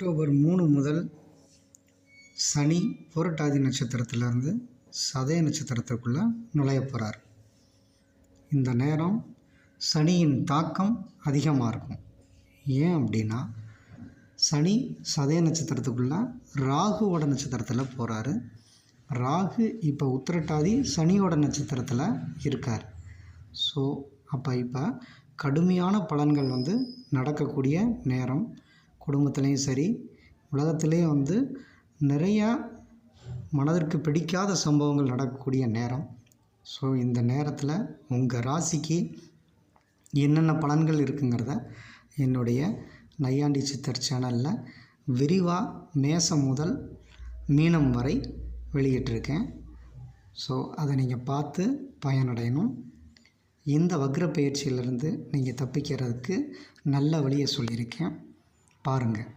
October மூணு முதல் சனி புரட்டாதி நட்சத்திரத்திலிருந்து சதய நட்சத்திரத்துக்குள்ளே நுழைய போகிறார் இந்த நேரம் சனியின் தாக்கம் அதிகமாக இருக்கும். ஏன் அப்படின்னா சனி சதய நட்சத்திரத்துக்குள்ளே ராகுவோட நட்சத்திரத்தில் போகிறாரு ராகு இப்போ உத்திரட்டாதி சனியோட நட்சத்திரத்தில் இருக்கார். ஸோ அப்போ இப்போ கடுமையான பலன்கள் வந்து நடக்கக்கூடிய நேரம். குடும்பத்துலேயும் சரி உலகத்துலேயும் வந்து நிறையா மனதிற்கு பிடிக்காத சம்பவங்கள் நடக்கக்கூடிய நேரம். ஸோ இந்த நேரத்தில் உங்கள் ராசிக்கு என்னென்ன பலன்கள் இருக்குங்கிறத என்னுடைய நையாண்டி சித்தர் சேனலில் விரிவாக மேசம் முதல் மீனம் வரை வெளியிட்டிருக்கேன். ஸோ அதை நீங்கள் பார்த்து பயனடையணும். இந்த வக்ர பயிற்சியிலிருந்து நீங்கள் தப்பிக்கிறதுக்கு நல்ல வழியை சொல்லியிருக்கேன். பாருங்கள்